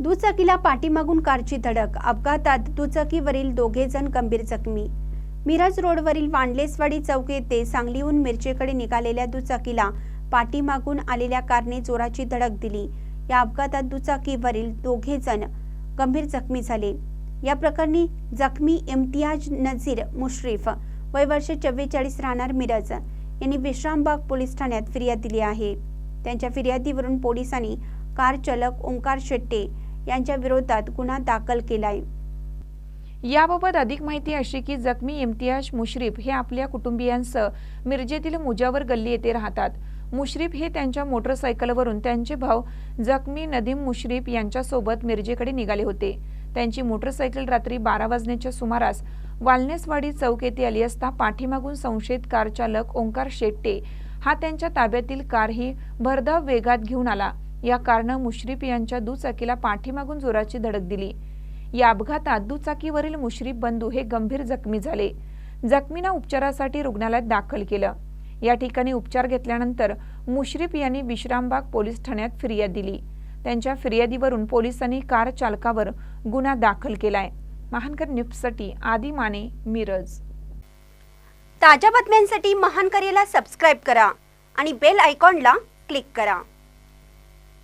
दुचाकीला पाठीमागून कारची धडक. अपघातात दुचाकीवरील दोघे जण गंभीर जखमी. मिरज रोडवरील वांडलेसवाडी चौक येथे सांगलीहून मिरजेकडे निघालेल्या दुचाकीला पाठीमागून आलेल्या कारने जोराची धडक दिली. या अपघातात दुचाकीवरील दोघे जण गंभीर जखमी झाले. या प्रकरणी जखमी इम्तियाज नझीर मुश्रीफ वय वर्ष चव्वेचाळीस राहणार मिरज. यांनी विश्रामबाग पोलीस ठाण्यात फिर्याद दिली आहे. त्यांच्या फिर्यादीवरून पोलिसांनी कार चालक ओंकार शेट्टे यांच्या विरोधात गुन्हा दाखल केलाय. याबाबत अधिक माहिती अशी की जखमी इम्तियाज मुश्रीफ हे आपल्या कुटुंबियांसह मिरजेतील मुजावर गल्ली येथे राहतात. मुश्रीफ हे त्यांच्या मोटरसायकलवरून त्यांचे भाऊ जखमी नदीम मुश्रीफ यांच्यासोबत मिरजेकडे निघाले होते. त्यांची मोटरसायकल रात्री बारा वाजण्याच्या सुमारास वालनेसवाडी चौक येथे आली असता पाठीमागून संशयित कार चालक ओंकार शेट्टे हा त्यांच्या ताब्यातील कार ही भरधाव वेगात घेऊन आला. या कारनं मुश्रीफ यांच्या दुचाकीला पाठीमागून जोराची धडक दिली. या अपघातात दुचाकीवरील मुश्रीफ बंधू हे गंभीर जखमी झाले. जखमींना उपचारासाठी रुग्णालयात दाखल केलं. या ठिकाणी उपचार घेतल्यानंतर मुश्रीफ यांनी विश्रामबाग पोलीस ठाण्यात फिर्याद दिली. त्यांच्या फिर्यादीवरून पोलिसांनी कार चालकावर गुन्हा दाखल केलाय. महानकर न्यूजसाठी आदी माने मिरज. ताज्या बातम्यांसाठी महानकरेला सबस्क्राईब करा आणि बेल आयकॉनला क्लिक करा.